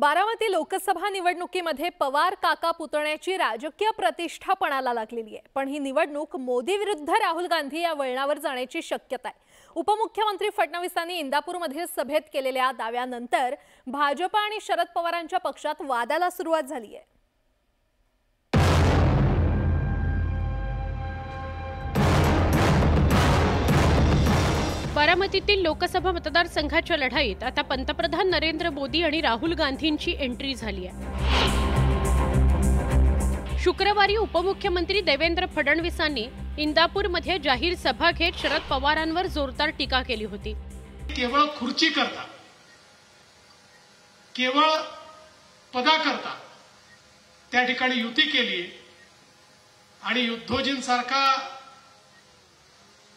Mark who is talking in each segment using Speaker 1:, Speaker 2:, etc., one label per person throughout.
Speaker 1: बारामती लोकसभा निवडणुकीमध्ये पवार काका पुतण्याची राजकीय प्रतिष्ठापणाला लागलेली आहे. पण ही निवडणूक मोदी विरुद्ध राहुल गांधी या वळणावर जाण्याची शक्यता आहे. उपमुख्यमंत्री फडणवीसांनी इंदापूरमधील सभेत केलेल्या दाव्यानंतर भाजपा आणि शरद पवारांच्या पक्षात वादाला सुरुवात झाली आहे.
Speaker 2: बारामतीतील लोकसभा मतदारसंघाच्या लढाईत आता पंतप्रधान नरेंद्र मोदी आणि राहुल गांधींची एंट्री झाली आहे. शुक्रवारी उपमुख्यमंत्री देवेंद्र फडणवीसांनी इंदापूरमध्ये जाहीर सभा घेत शरद पवारांवर जोरदार टीका केली होती.
Speaker 3: केवळ खुर्ची करता केवळ पदाकरता त्या ठिकाणी युती केली आणि युद्धोजींसारखा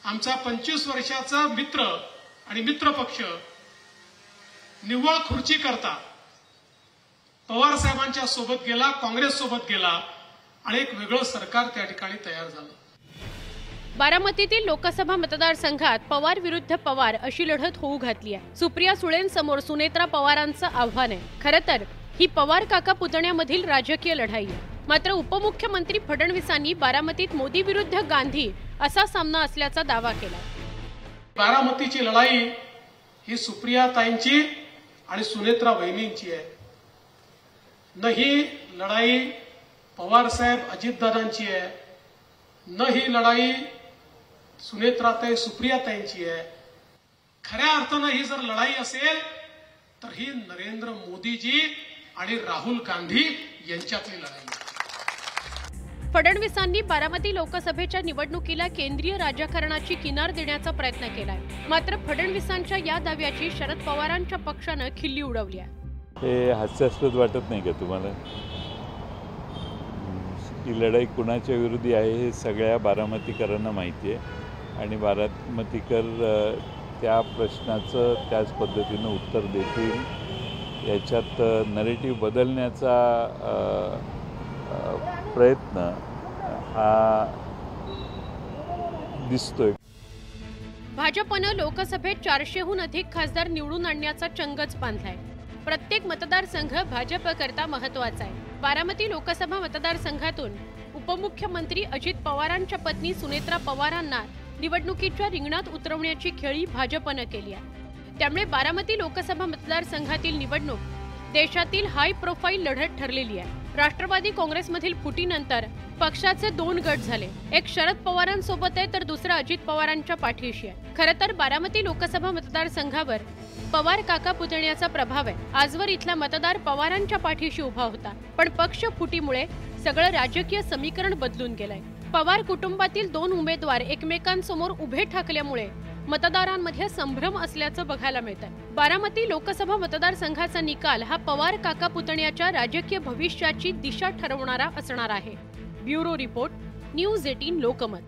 Speaker 3: आमचा पंचवीस वर्षाचा मित्र आणि मित्र पक्ष निव्वळ खुर्ची करता. पवार साहेबांच्या सोबत गेला काँग्रेस सोबत गेला आणि एक वेगळं सरकार त्या ठिकाणी तयार झालं.
Speaker 2: बारामतीतील लोकसभा मतदारसंघात पवार विरुद्ध पवार अशी लढत होऊ घातली आहे. सुप्रिया सुळेंसमोर सुनेत्रा पवारांचं आव्हान आहे. खरं तर ही पवार काका पुतण्यामधील राजकीय लढाई आहे. मात्र उपमुख्यमंत्री फडणवीसांनी बारामतीत मोदी विरुद्ध गांधी असा सामना असल्याचा दावा केला
Speaker 3: बारामतीची लढाई ही सुप्रिया ताईंची आणि सुनेत्रा वहिनींची आहे. न ही लढाई पवारसाहेब अजितदादांची आहे. न ही लढाई सुनेत्राताई सुप्रियाताईंची आहे. खऱ्या अर्थानं ही जर लढाई असेल तर ही नरेंद्र मोदीजी आणि राहुल गांधी यांच्यातली लढाई. आहे.
Speaker 2: फडणवीसांनी बारामती लोकसभेच्या निवडणुकीला केंद्रीय राजकारणाची किनार देण्याचा प्रयत्न केलाय. मात्र फडणवीसांच्या या दाव्याची शरद पवारांच्या पक्षानं खिल्ली उडवली आहे.
Speaker 4: हे हास्यास्पद वाटत नाही का तुम्हाला? ही लढाई कुणाच्या विरोधी आहे हे सगळ्या बारामतीकरांना माहिती आहे. आणि बारामतीकर त्या प्रश्नाचं त्याच पद्धतीनं उत्तर देतील. याच्यात नरेटिव्ह बदलण्याचा प्रयत्न हा दिसतोय.
Speaker 2: भाजपनं लोकसभेत चारशेहून अधिक खासदार निवडून आणण्याचा चंगच बांधलाय. प्रत्येक मतदारसंघ भाजपकरता महत्त्वाचा आहे. बारामती लोकसभा मतदारसंघातून उपमुख्यमंत्री अजित पवारांच्या पत्नी सुनेत्रा पवारांना निवडणुकीच्या रिंगणात उतरवण्याची खेळी भाजपनं केली आहे. त्यामुळे बारामती लोकसभा मतदारसंघातील निवडणूक देशातील हाय प्रोफाईल लढत ठरलेली आहे. राष्ट्रवादी काँग्रेसमधील फुटीनंतर पक्षाचे दोन गट झाले. एक शरद पवारांसोबत आहे तर दुसरा अजित पवारांच्या पाठीशी आहे. खरं तर बारामती लोकसभा मतदारसंघावर पवार काका पुतण्याचा प्रभाव आहे. आजवर इथला मतदार पवारांच्या पाठीशी उभा होता. पण पक्ष फुटीमुळे सगळं राजकीय समीकरण बदलून गेलंय. पवार कुटुंबातील दोन उमेदवार एकमेकांसमोर उभे ठाकल्यामुळे मतदारांमध्ये संभ्रम असल्याचं बघायला मिळतंय. बारामती लोकसभा मतदारसंघाचा निकाल हा पवार काका पुतण्याच्या राजकीय भविष्याची दिशा ठरवणारा असणार आहे. Bureau report news eighteen Lokmat.